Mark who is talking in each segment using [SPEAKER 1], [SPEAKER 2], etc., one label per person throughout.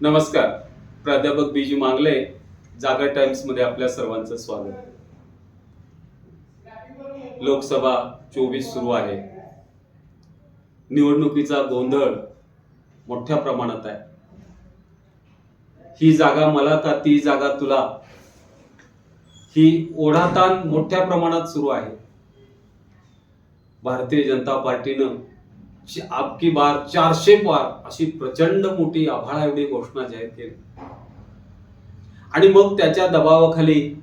[SPEAKER 1] नमस्कार. प्राध्यापक बीजी मांगले जागा टाइम्समध्ये आपल्या सर्वांचं स्वागत. लोकसभा चोवीस सुरू आहे. निवडणुकीचा गोंधळ मोठ्या प्रमाणात आहे. ही जागा मला का ती जागा तुला? ही ओढाताण मोठ्या प्रमाणात सुरू आहे. भारतीय जनता पार्टीनं आपकी बार चारशे पार अशी प्रचंड मोठी आभाळा एवढी घोषणा जाहीर केली. आणि मग त्याच्या दबावाखाली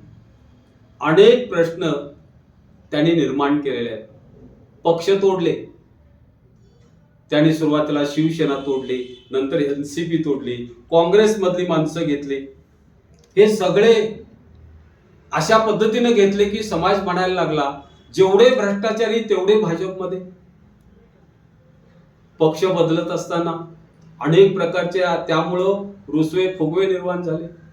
[SPEAKER 1] अनेक प्रश्न त्यांनी निर्माण केलेले आहेत. पक्ष तोडले. त्यांनी सुरुवातीला शिवसेना तोडली नंतर एनसीपी तोडली काँग्रेसमधली माणसं घेतली. हे सगळे अशा पद्धतीने घेतले की समाज म्हणायला लागला जेवढे भ्रष्टाचारी तेवढे भाजपमध्ये. पक्ष बदलत असताना अनेक प्रकारच्या त्यामुळं रुसवे फुगवे निर्माण झाले.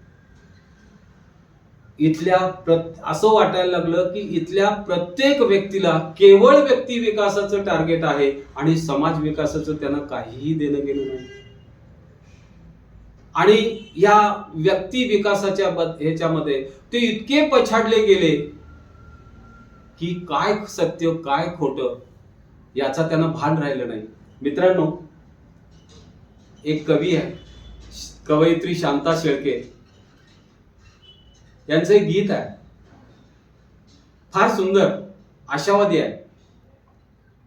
[SPEAKER 1] इथल्या प्रत- असं वाटायला लागलं की इथल्या प्रत्येक व्यक्तीला केवळ व्यक्ती विकासाचं टार्गेट आहे आणि समाज विकासाचं त्यांना काहीही देणं गेलं नाही. आणि या व्यक्ती विकासाच्या ह्याच्यामध्ये ते इतके पछाडले गेले की काय सत्य काय खोटं याचा त्यांना भान राहिलं नाही. मित्रांनो एक कवी आहे कवयित्री शांता शेळके. यांचं एक गीत आहे. फार सुंदर आशावादी आहे.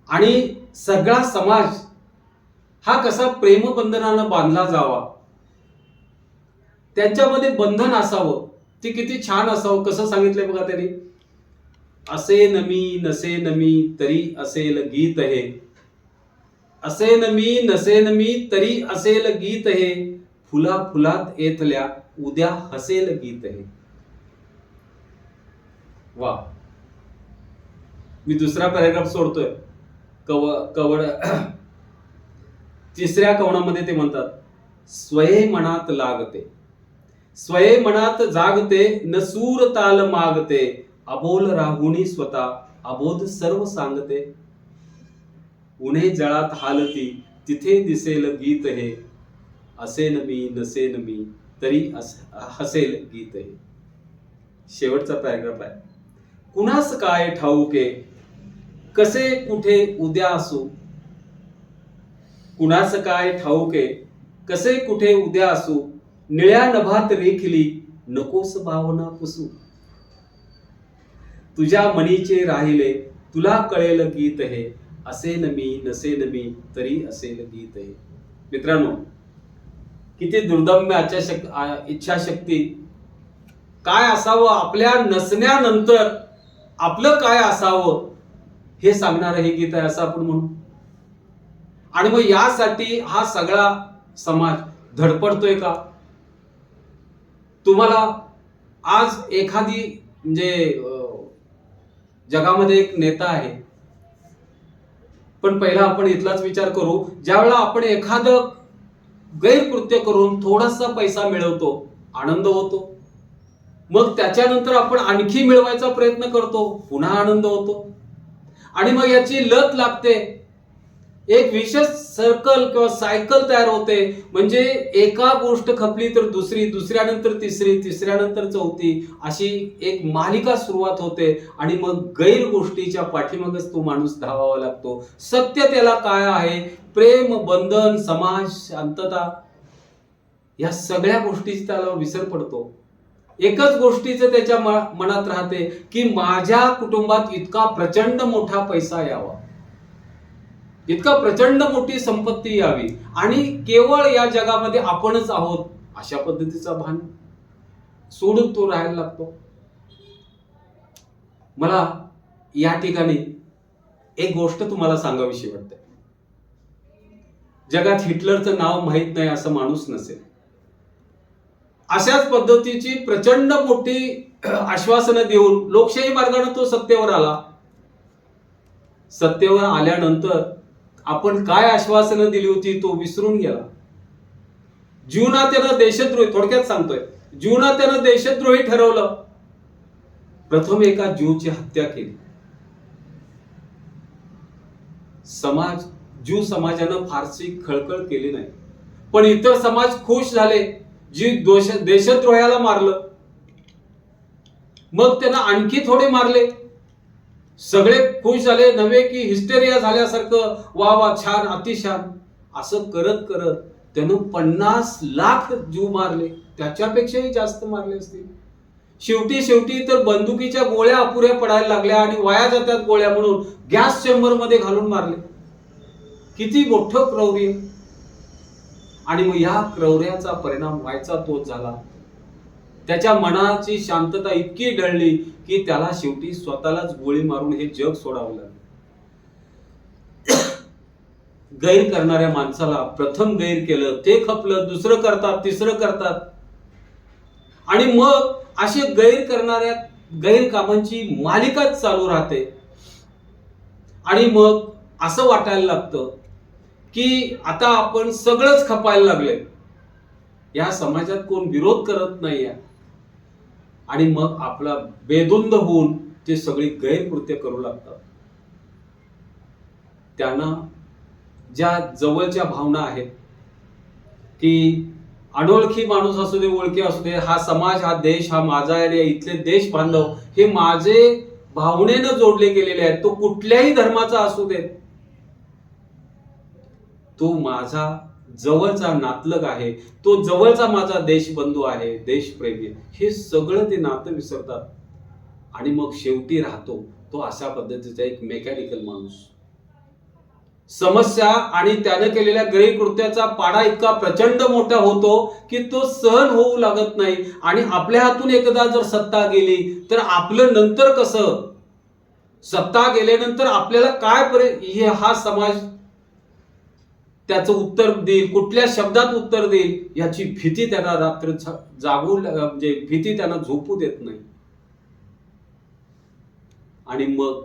[SPEAKER 1] आणि सगळा समाज हा कसा प्रेमबंधनानं बांधला जावा त्यांच्यामध्ये बंधन असावं ते किती छान असावं कसं सांगितलंय बघा त्यांनी. असे नमी नसे नमी तरी असेल गीत हे. असे मी नसेन मी तरी असेल गीत हे. फुला फुलात येतल्या उद्या हसेल गीत हे. वा. मी दुसरा पॅरेग्राफ सोडतोय. कव कवड तिसऱ्या कवणामध्ये ते म्हणतात स्वये मनात लागते. स्वये मनात जागते न सूर ताल मागते. अबोल राहुणी स्वतः अबोध सर्व सांगते. उन्हे जळात हालती तिथे दिसेल गीत हे. असेन मी नसेन मी तरी अस- हसेल गीत हे. शेवटचा पॅराग्राफ आहे. कुणास काय ठाऊके? कसे कुठे उद्या असू? कुणास काय ठाऊके? कसे कुठे उद्या असू? निळ्या नभात रेखिली नकोस भावना पुसू. तुझ्या मनीचे राहिले तुला कळेल गीत हे. असेन मी नसेन मी तरी असेल गीत हे मित्रांनो किती दुर्दम्य आच्या शक इच्छाशक्ती. काय असावं आपल्या नसण्यानंतर आपलं काय असावं हे सांगणारं हे गीत आहे असं आपण म्हणू. आणि मग यासाठी हा सगळा समाज धडपडतोय का? तुम्हाला आज एखादी म्हणजे जगामध्ये एक नेता आहे. पण पहिला आपण इथलाच विचार करू. ज्यावेळेला आपण एखादं गैरकृत्य करून थोडासा पैसा मिळवतो आनंद होतो. मग त्याच्यानंतर आपण आणखी मिळवायचा प्रयत्न करतो पुन्हा आनंद होतो. आणि मग याची लत लागते. एक विशेष सर्कल किंवा सायकल तयार होते. म्हणजे एका गोष्ट खपली तर दुसरी दुसऱ्यानंतर तिसरी तिसऱ्यानंतर चौथी अशी एक मालिका सुरुवात होते. आणि मग गैर गोष्टीच्या पाठीमागच तो माणूस धावावा लागतो. सत्य त्याला काय आहे? प्रेम बंधन समाज शांतता या सगळ्या गोष्टीची त्याला विसर पडतो. एकच गोष्टीचं त्याच्या मनात राहते की माझ्या कुटुंबात इतका प्रचंड मोठा पैसा यावा. इतका प्रचंड मोठी संपत्ती यावी. आणि केवळ या जगामध्ये आपणच आहोत अशा पद्धतीचा भान सोडून तो राहायला लागतो. मला या ठिकाणी एक गोष्ट तुम्हाला सांगावीशी वाटते. जगात हिटलरचं नाव माहीत नाही असं माणूस नसेल. अशाच पद्धतीची प्रचंड मोठी आश्वासनं देऊन लोकशाही मार्गाने तो सत्तेवर आला. सत्तेवर आल्यानंतर आपण काय आश्वासनं दिली होती तो विसरून गेला. जीवनात त्यानं देशद्रोही थोडक्यात सांगतोय. जीवनात त्यानं देशद्रोही ठरवलं. प्रथम एका ज्यूची हत्या केली. समाज ज्यू समाजानं फारशी खळखळ केली नाही. पण इतर समाज खुश झाले जी दोष देशद्रोह्याला मारलं. मग त्यांना आणखी थोडे मारले. सगळे खुश झाले नव्हे की हिस्टेरिया झाल्यासारखं वा वा छान अतिशान असं करत करत त्यानं पन्नास लाख जीव मारले. त्याच्यापेक्षाही जास्त मारले असतील. शेवटी शेवटी तर बंदुकीच्या गोळ्या अपुऱ्या पडायला लागल्या आणि वाया जातात गोळ्या म्हणून गॅस चेंबरमध्ये घालून मारले. किती मोठं क्रौर्य आणि मग या क्रौर्याचा परिणाम व्हायचा तोच झाला. त्याच्या मनाची शांतता इतकी डळली की त्याला शेवटी स्वतःलाच गोळी मारून हे जग सोडावं लागलं. गैर करणाऱ्या माणसाला प्रथम गैर केलं ते खपलं दुसरं करतात तिसरं करतात. आणि मग असे गैर करणाऱ्या गैर कामांची मालिकाच चालू राहते. आणि मग असं वाटायला लागतं की आता आपण सगळंच खपायला लागले. या समाजात कोण विरोध करत नाहीये. आणि मग आपला बेदुंद होऊन ते सगळी गैरकृत्य करू लागतात. त्यांना ज्या जवळच्या भावना आहेत की अनोळखी माणूस असू दे ओळखी असू दे हा समाज हा देश हा माझा आहे इथले देश बांधव हे माझे भावनेनं जोडले गेलेले आहेत. तो कुठल्याही धर्माचा असू दे. तो माझा जवळचा नातलग आहे तो जवळचा माझा देशबंधू आहे देशप्रेमी. हे सगळं ते नातं विसरतात. आणि मग शेवटी राहतो तो अशा पद्धतीचा एक मेकॅनिकल माणूस. समस्या आणि त्यानं केलेल्या गैरकृत्याचा पाडा इतका प्रचंड मोठा होतो की तो सहन होऊ लागत नाही. आणि आपल्या हातून एकदा जर सत्ता गेली तर आपलं नंतर कसं? सत्ता गेल्यानंतर आपल्याला काय परि हे हा समाज त्याचं उत्तर देईल कुठल्या शब्दात उत्तर देईल याची भीती त्यांना रात्र जागू म्हणजे भीती त्यांना झोपू देत नाही. आणि मग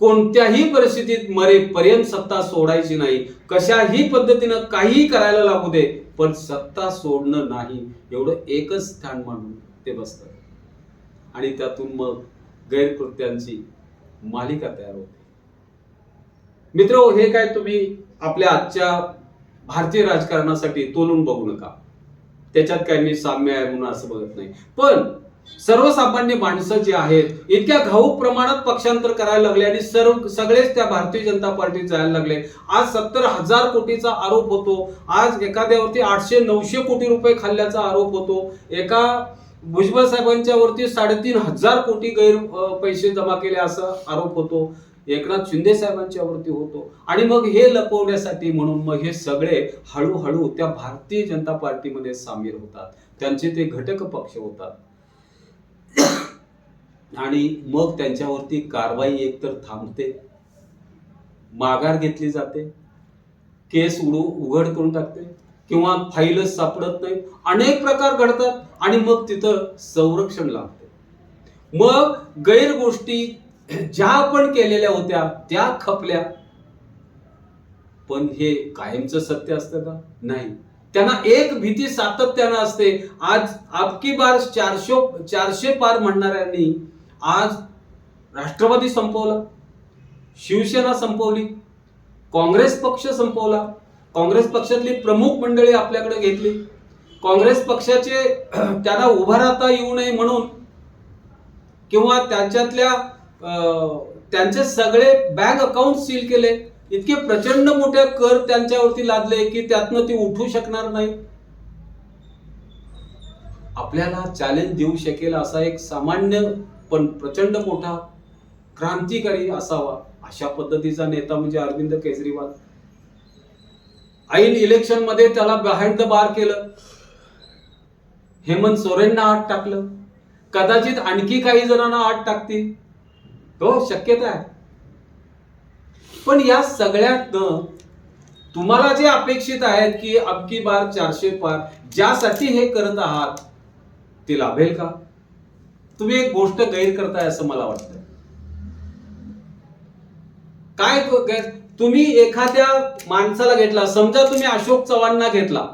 [SPEAKER 1] कोणत्याही परिस्थितीत मरेपर्यंत सत्ता सोडायची नाही. कशाही पद्धतीनं काहीही करायला लागू दे पण सत्ता सोडणं नाही. एवढं एकच स्थान मानून ते बसतात. आणि त्यातून मग गैरकृत्यांची मालिका तयार होते. मित्र हे काय तुम्ही आपल्या आजच्या भारतीय राजकारणासाठी तोलून बघू नका. त्याच्यात काय मी साम्य आहे म्हणून असं बघत नाही. पण सर्वसामान्य माणसं जी आहेत इतक्या घाऊक प्रमाणात पक्षांतर करायला लागले आणि सर्व सगळेच त्या भारतीय जनता पार्टीत जायला लागले. आज सत्तर हजार कोटीचा आरोप होतो. आज एखाद्यावरती आठशे नऊशे कोटी रुपये खाल्ल्याचा आरोप होतो. एका भुजबळ साहेबांच्या वरती साडेतीन हजार कोटी गैर पैसे जमा केले असा आरोप होतो. एकनाथ शिंदे साहेबांच्या वरती होतो. आणि मग हे लपवण्यासाठी म्हणून मग हे सगळे हळूहळू त्या भारतीय जनता पार्टीमध्ये सामील होतात. त्यांचे ते घटक पक्ष होतात. आणि मग त्यांच्यावरती कारवाई एकतर थांबते माघार घेतली जाते केस उडू उघड करून टाकते किंवा फाईलच सापडत नाही. अनेक प्रकार घडतात आणि मग तिथं संरक्षण लागते. मग गैर गोष्टी ज्या आपण केलेल्या होत्या त्या खपल्या. पण हे कायमचं सत्य असतं का? नाही. त्यांना एक भीती सातत्यानं असते. आज आपकी बार चारशे चारशे पार म्हणणाऱ्यांनी आज राष्ट्रवादी संपवला शिवसेना संपवली काँग्रेस पक्ष संपवला काँग्रेस पक्षातली प्रमुख मंडळी आपल्याकडे घेतली. काँग्रेस पक्षाचे त्यांना उभा राहता येऊ नये म्हणून किंवा त्यांच्यातल्या त्यांचे सगळे बँक अकाउंट सील केले. इतके प्रचंड मोठे कर त्यांच्यावरती लादले की त्यातनं ते उठू शकणार नाही. आपल्याला चॅलेंज देऊ शकेल असा एक सामान्य पण प्रचंड मोठा क्रांतिकारी असावा अशा पद्धतीचा नेता म्हणजे अरविंद केजरीवाल. ऐन इलेक्शनमध्ये त्याला बिहाइंड द बार केलं. हेमंत सोरेनना आत टाकलं. कदाचित आणखी काही जणांना आत टाकतील. हो शक्यता आहे. पण या सगळ्यात तुम्हाला जे अपेक्षित आहेत की अबकी बार चारशे पार ज्यासाठी हे करत आहात ते लाभेल का? तुम्ही एक गोष्ट गैर करताय असं मला वाटतं काय तुम्ही एखाद्या माणसाला घेतला समजा तुम्ही अशोक चव्हाणना घेतला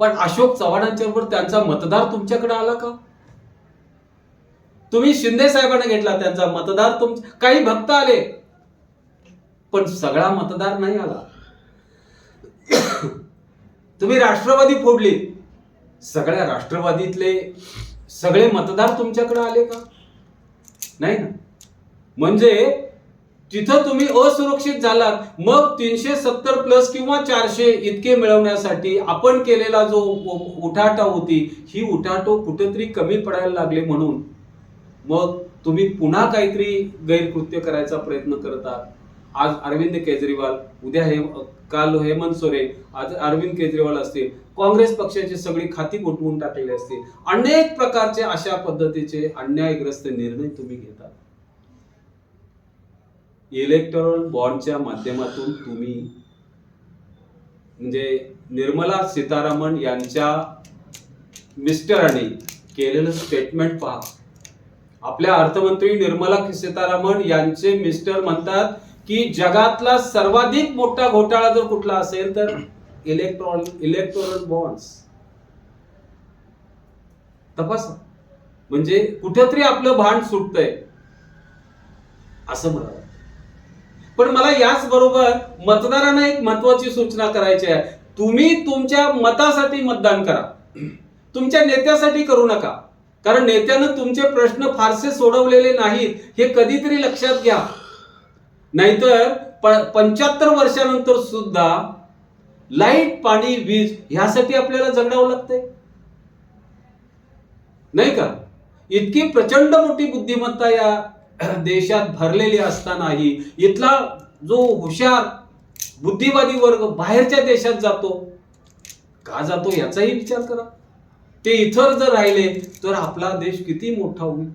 [SPEAKER 1] पण अशोक चव्हाणांच्या बरोबर त्यांचा मतदार तुमच्याकडे आला का? तुम्ही शिंदे साहेबांना घेतला त्यांचा मतदार तुम काही भक्त आले. पण सगळा मतदार नाही आला. तुम्ही राष्ट्रवादी फोडली. सगळ्या राष्ट्रवादीतले सगळे मतदार तुमच्याकडे आले का? नाही ना? म्हणजे तिथं तुम्ही असुरक्षित झालात. मग तीनशे सत्तर प्लस किंवा चारशे इतके मिळवण्यासाठी आपण केलेला जो उठाटा होती ही उठाटो कुठेतरी कमी पडायला लागले म्हणून. मग तुम्ही पुन्हा काहीतरी गैरकृत्य करायचा प्रयत्न करत. आहात आज अरविंद केजरीवाल उद्या हे काल हेमंत सोरेन आज अरविंद केजरीवाल असतील काँग्रेस पक्षाची सगळी खाती गोठवून टाकलेली असतील. अनेक प्रकारचे अशा पद्धतीचे अन्यायग्रस्त निर्णय तुम्ही घेतात. इलेक्टोरल बॉन्डच्या माध्यमातून तुम्ही म्हणजे निर्मला सीतारामन यांच्या मिस्टरांनी केलेलं स्टेटमेंट पहा. आपल्या अर्थमंत्री निर्मला सीतारामन यांचे मिस्टर म्हणतात की जगातला सर्वाधिक मोठा घोटाळा जर कुठला असेल तर इलेक्ट्रॉन इलेक्ट्रॉनल बॉन्ड्स तपासा. म्हणजे कुठेतरी आपलं भांड सुटतंय. असं मला वाटतं. पण मला याच बरोबर मतदारांना एक महत्वाची सूचना करायची आहे. तुम्ही तुमच्या मतासाठी मतदान करा. तुमच्या नेत्यासाठी करू नका. कारण नेत्यानं तुमचे प्रश्न फारसे सोडवलेले नाहीत हे कधीतरी लक्षात घ्या. नाहीतर पंच्याहत्तर वर्षानंतर सुद्धा लाइट पाणी वीज ह्यासाठी आपल्याला जगडावं लागतंय. नाही का? इतकी प्रचंड मोठी बुद्धिमत्ता या देशात भरलेली असतानाही इथला जो हुशार बुद्धिवादी वर्ग बाहेरच्या देशात जातो का जातो याचाही विचार करा. ते इथं जर राहिले तर आपला देश किती मोठा होईल?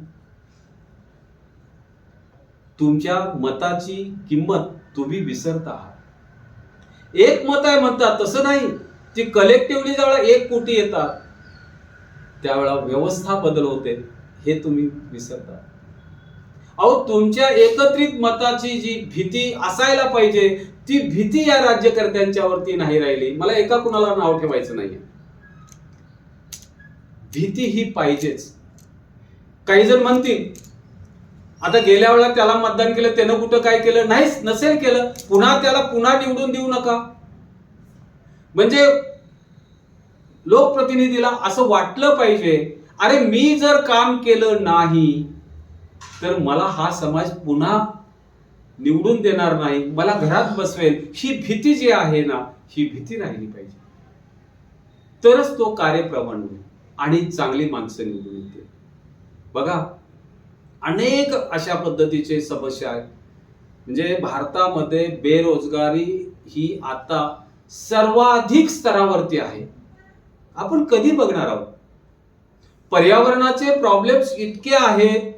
[SPEAKER 1] तुमच्या मताची किंमत तुम्ही विसरत आहात. एक मत आहे म्हणतात तसं नाही. ती कलेक्टिव्हली ज्यावेळा एक कोटी येतात त्यावेळा व्यवस्था बदल होते हे तुम्ही विसरता अहो तुमच्या एकत्रित मताची जी भीती असायला पाहिजे ती भीती या राज्यकर्त्यांच्यावरती नाही राहिली. मला एका कुणाला नाव ठेवायचं नाहीये. भीती ही पाहिजेच. काही जण म्हणतील आता गेल्या वेळा त्याला मतदान केलं त्यानं कुठं काय केलं नाहीच नसेल केलं पुन्हा त्याला पुन्हा निवडून देऊ नका. म्हणजे लोकप्रतिनिधीला असं वाटलं पाहिजे अरे मी जर काम केलं नाही तर मला हा समाज पुन्हा निवडून देणार नाही मला घरात बसवेल. ही भीती जी आहे ना ही भीती राहिली पाहिजे. तरच तो कार्यप्रमाण होईल. आणि चांगली माणसं निवडून येते बघा अनेक अशा पद्धतीचे समस्या आहेत. म्हणजे भारतामध्ये बेरोजगारी ही आता सर्वाधिक स्तरावरती आहे. आपण कधी बघणार आहोत? पर्यावरणाचे प्रॉब्लेम्स इतके आहेत.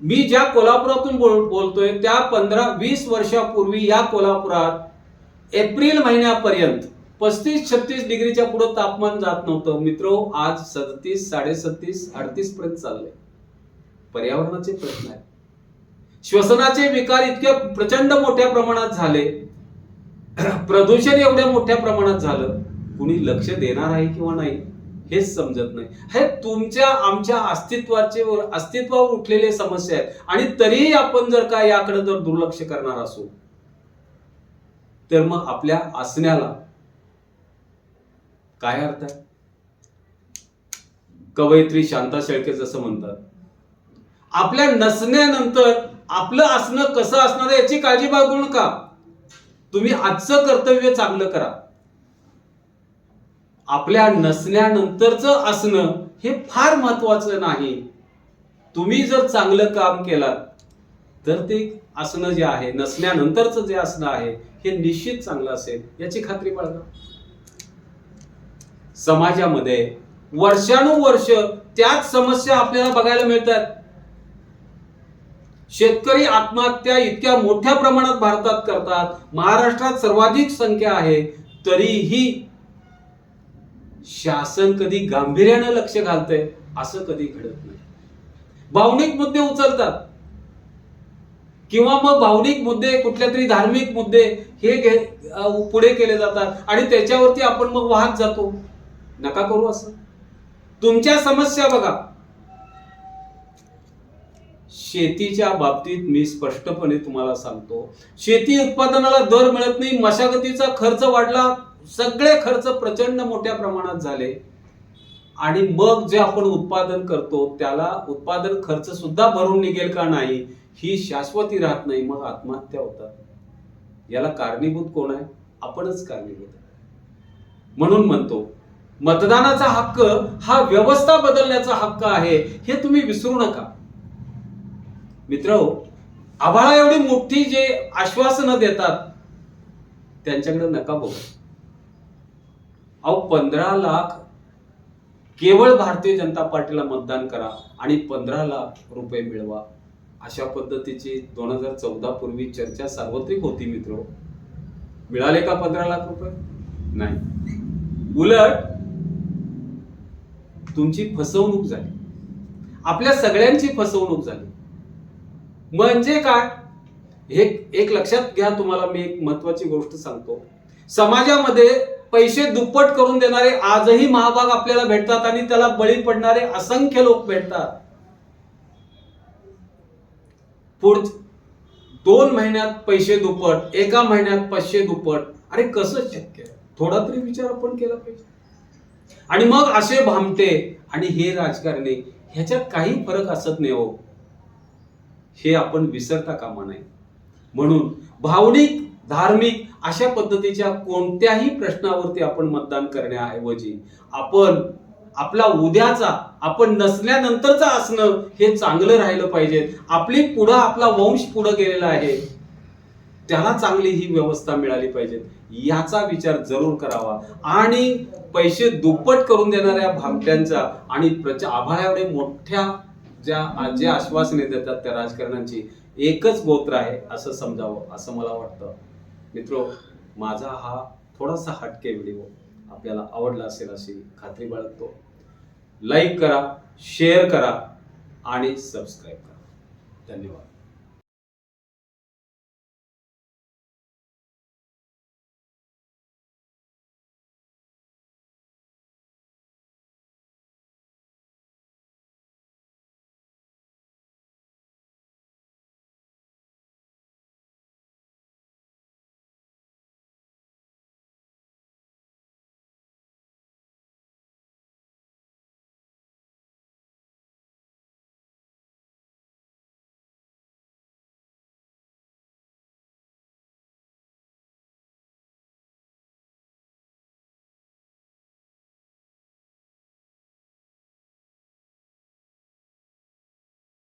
[SPEAKER 1] मी ज्या कोल्हापुरातून बोल बोलतोय त्या पंधरा वीस वर्षापूर्वी या कोल्हापुरात एप्रिल महिन्यापर्यंत पस्तीस छत्तीस डिग्रीच्या पुढे तापमान जात नव्हतं. मित्र आज सदतीस साडेसत्तीस अडतीस पर्यंत चाललंय. पर्यावरणाचे प्रश्न आहेत. श्वसनाचे विकार इतके प्रचंड मोठ्या प्रमाणात झाले. प्रदूषण एवढ्या मोठ्या प्रमाणात झालं. कुणी लक्ष देणार आहे किंवा नाही हेच समजत नाही. हे तुमच्या आमच्या अस्तित्वाचे अस्तित्वावर उठलेले समस्या आहेत. आणि तरीही आपण जर का याकडे जर दुर्लक्ष करणार असू तर मग आपल्या असण्याला काय अर्थ आहे? कवयित्री शांता शेळके जसं म्हणतात. आपल्या नसण्यानंतर आपलं असणं कसं असणार याची काळजी बाळगू नका. तुम्ही आजचं कर्तव्य चांगलं करा. आपल्या नसण्यानंतरचं असणं हे फार महत्वाचं नाही. तुम्ही जर चांगलं काम केलात तर ते असणं जे आहे नसण्यानंतरचं जे असणं आहे हे निश्चित चांगलं असेल याची खात्री बाळगा. समाजामध्ये वर्षानुवर्ष त्याच समस्या आपल्याला बघायला मिळतात. शेतकरी आत्महत्या इतक्या मोठ्या प्रमाणात भारतात करतात. महाराष्ट्रात सर्वाधिक संख्या आहे. तरीही शासन कधी गांभीर्यानं लक्ष घालतंय असं कधी घडत नाही. भावनिक मुद्दे उचलतात. किंवा मग भावनिक मुद्दे कुठल्या तरी धार्मिक मुद्दे हे घे पुढे केले जातात आणि त्याच्यावरती आपण मग वाहत जातो. नका करू असं. तुमच्या समस्या बघा. शेतीच्या बाबतीत मी स्पष्टपणे तुम्हाला सांगतो शेती उत्पादनाला दर मिळत नाही मशागतीचा खर्च वाढला सगळे खर्च प्रचंड मोठ्या प्रमाणात झाले. आणि मग जे आपण उत्पादन करतो त्याला उत्पादन खर्च सुद्धा भरून निघेल का नाही ही शाश्वती राहत नाही मग आत्महत्या होतात. याला कारणीभूत कोण आहे? आपणच कारणीभूत. म्हणून म्हणतो मतदानाचा हक्क हा व्यवस्था बदलण्याचा हक्क आहे हे तुम्ही विसरू नका. मित्र आभाळा एवढी मोठी जे आश्वासनं देतात त्यांच्याकडे नका बघू. अहो पंधरा लाख केवळ भारतीय जनता पार्टीला मतदान करा आणि पंधरा लाख रुपये मिळवा. अशा पद्धतीची दोन हजार चौदा पूर्वी चर्चा सार्वत्रिक होती मित्र. मिळाले का पंधरा लाख रुपये? नाही. उलट तुमची फसवणूक झाली. आपल्या सगळ्यांची फसवणूक झाली. म्हणजे काय? एक एक लक्षात घ्या तुम्हाला मी एक महत्वाची गोष्ट सांगतो. समाजामध्ये पैसे दुप्पट करून देणारे आजही महाभाग आपल्याला भेटतात आणि त्याला बळी पडणारे असंख्य लोक भेटतात. पुढ दोन महिन्यात पैसे दुप्पट एका महिन्यात पाचशे दुप्पट. अरे कसं शक्य आहे? थोडा तरी विचार आपण केला पाहिजे. आणि मग असे भामटे आणि हे राजकारणी ह्याच्यात काही फरक असत नाही हो. हे आपण विसरता कामा नये. म्हणून भावनिक धार्मिक अशा पद्धतीच्या कोणत्याही प्रश्नावरती आपण मतदान करण्याऐवजी आपण आपला उद्याचा आपण नसल्यानंतरचा असणं हे चांगलं राहिलं पाहिजे आपली पुढं आपला वंश पुढं गेलेला आहे. त्याला चांगली ही व्यवस्था मिळाली पाहिजे. याचा विचार जरूर करावा. आणि पैसे दुप्पट करून देणाऱ्या भामट्यांचा आणि प्रचार आभाळा एवढे मोठ्या ज्या जे आश्वासने देतात त्या राजकारण्यांची एकच गोत्र आहे असं समजावं असं मला वाटतं. मित्रो माझा हा थोडासा हटके व्हिडिओ आपल्याला आवडला असेल अशी खात्री बाळगतो. लाईक करा शेअर करा आणि सबस्क्राईब करा. धन्यवाद.